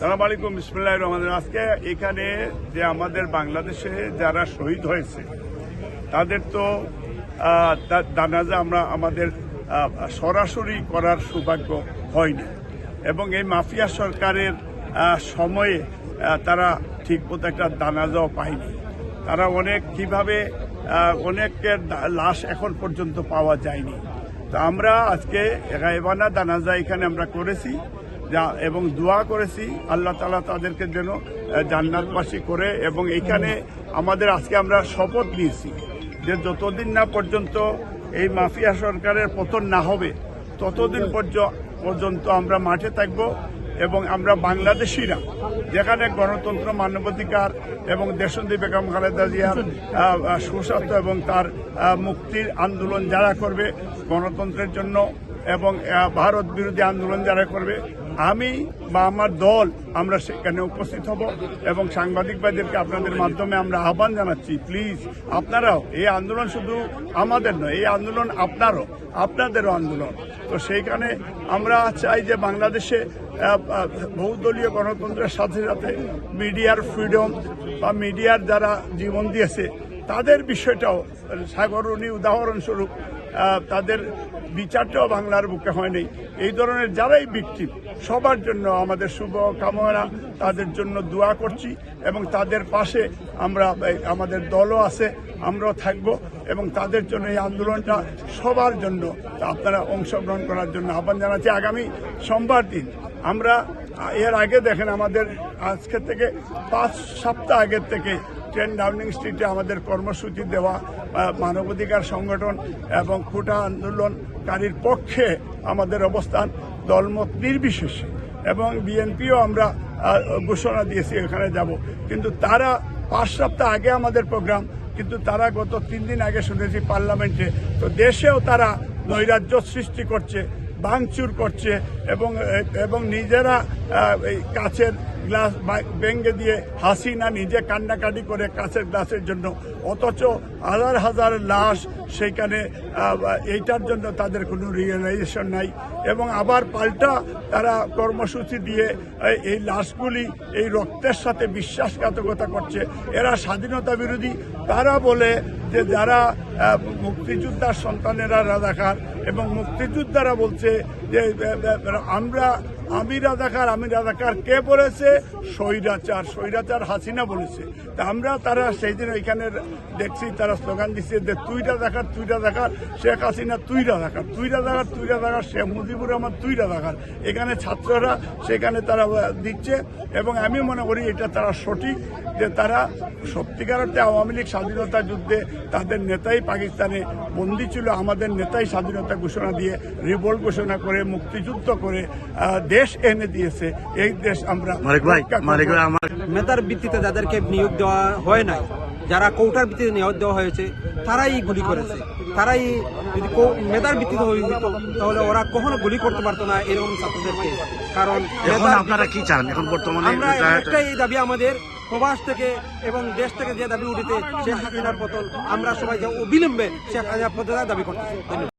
সালাম আলাইকুম বিসমুল্লাহ রহমান আজকে এখানে যে আমাদের বাংলাদেশে যারা শহীদ হয়েছে, তাদের তো জানাজা আমরা আমাদের সরাসরি করার সৌভাগ্য হয়নি। এবং এই মাফিয়া সরকারের সময়ে তারা ঠিকমতো একটা জানাজাও পায়নি। তারা অনেক কীভাবে অনেকের লাশ এখন পর্যন্ত পাওয়া যায়নি। তো আমরা আজকে গায়েবানা দানাজা এখানে আমরা করেছি। যা এবং দোয়া করেছি, আল্লাহ তালা তাদেরকে যেন জান্নাতবাসী করে এবং এখানে আমাদের আজকে আমরা শপথ নিয়েছি যে যতদিন না পর্যন্ত এই মাফিয়া সরকারের পতন না হবে, ততদিন পর্য- পর্যন্ত আমরা মাঠে থাকব এবং আমরা বাংলাদেশিরা, যেখানে গণতন্ত্র মানবাধিকার এবং দেশন্দী বেগম খালেদা জিয়ার সুস্বাস্থ্য এবং তার মুক্তির আন্দোলন যারা করবে, গণতন্ত্রের জন্য এবং ভারত বিরোধী আন্দোলন যারা করবে আমি বা আমার দল, আমরা সেখানে উপস্থিত হব এবং সাংবাদিক ভাইদেরকে আপনাদের মাধ্যমে আমরা আহ্বান জানাচ্ছি। প্লিজ আপনারাও, এই আন্দোলন শুধু আমাদের নয়, এই আন্দোলন আপনারও, আপনাদেরও আন্দোলন। তো সেইখানে আমরা চাই যে বাংলাদেশে বহুদলীয় গণতন্ত্রের সাথে সাথে মিডিয়ার ফ্রিডম বা মিডিয়ার যারা জীবন দিয়েছে, তাদের বিষয়টাও সাগরণী উদাহরণস্বরূপ তাদের বিচারটাও বাংলার বুকে হয়নি। এই ধরনের যারাই বিক্টিম সবার জন্য আমাদের শুভ কামনা তাদের জন্য দোয়া করছি এবং তাদের পাশে আমরা আমাদের দলও আছে, আমরাও থাকব এবং তাদের জন্য এই আন্দোলনটা সবার জন্য, আপনারা অংশগ্রহণ করার জন্য আহ্বান জানাচ্ছি। আগামী সোমবার দিন আমরা এর আগে দেখেন আমাদের আজকে থেকে পাঁচ সপ্তাহ আগের থেকে টেন ডাউনিং স্ট্রিটে আমাদের কর্মসূচি দেওয়া মানবাধিকার সংগঠন এবং কোটা আন্দোলনকারীর পক্ষে আমাদের অবস্থান দলমত নির্বিশেষে। এবং বিএনপিও আমরা ঘোষণা দিয়েছি এখানে যাব। কিন্তু তারা পাঁচ সপ্তাহ আগে আমাদের প্রোগ্রাম, কিন্তু তারা গত তিন দিন আগে শুনেছি পার্লামেন্টে। তো দেশেও তারা নৈরাজ্য সৃষ্টি করছে, ভাঙচুর করছে এবং এবং নিজেরা কাছের গ্লাস ভেঙে দিয়ে হাসিনা নিজে কান্নাকাটি করে কাছের গ্লাসের জন্য। অথচ হাজার হাজার লাশ আহ, এইটার জন্য তাদের কোনো রিয়েলাইজেশন নাই। এবং আবার পাল্টা তারা কর্মসূচি দিয়ে এই- লাশগুলি এই রক্তের সাথে বিশ্বাসঘাতকতা করছে। এরা স্বাধীনতা বিরোধী। তারা বলে যে যারা মুক্তিযোদ্ধার সন্তানেরা রাজাকার এবং মুক্তিযোদ্ধারা বলছে যে আমরা আমি রাজাকার আমি রাজাকার কে বলেছে? স্বৈরাচার স্বৈরাচার হাসিনা বলেছে। তা আমরা তারা সেই দিন এখানে দেখছি, তারা স্লোগান দিচ্ছে যে তুই রাজাকার তুই রাজাকার, শেখ হাসিনা তুই রাজাকার তুই রাজাকার তুই রাজাকার, শেখ মুজিবুর রহমান তুই রাজাকার। এখানে ছাত্ররা, সেখানে তারা দিচ্ছে এবং আমি মনে করি এটা তারা সঠিক। যে তারা সত্যিকার অর্থে আওয়ামী লীগ স্বাধীনতা যুদ্ধে তাদের নেতাই পাকিস্তানে বন্দি ছিল আমাদের নেতাই স্বাধীনতা ঘোষণা দিয়ে রিভোল্ট ঘোষণা করে মুক্তিযুদ্ধ করে দেশ এনে দিয়েছে। এই দেশ আমরা মালিক ভাই রক্ষা করব। মালিক ভাই আমার মেধার ভিত্তিতে যাদেরকে নিয়োগ দেওয়া হয় নাই যারা কৌটার ভিত্তিতে নিয়োগ দেওয়া হয়েছে তারাই গুলি করেছে। তারাই যদি মেধার ভিত্তিতে হয়ে যেত তাহলে ওরা কখনো গুলি করতে পারতো না এরকম ছাত্রদেরকে। কারণ আপনারা কি চান? এখন বর্তমানে আমরা একটাই দাবি আমাদের প্রবাস থেকে এবং দেশ থেকে যে দাবি উঠিতে শেখ হাসিনার পতন, আমরা সবাই যে অবিলম্বে শেখ হাসিনার পতনের দাবি করতেছি। ধন্যবাদ।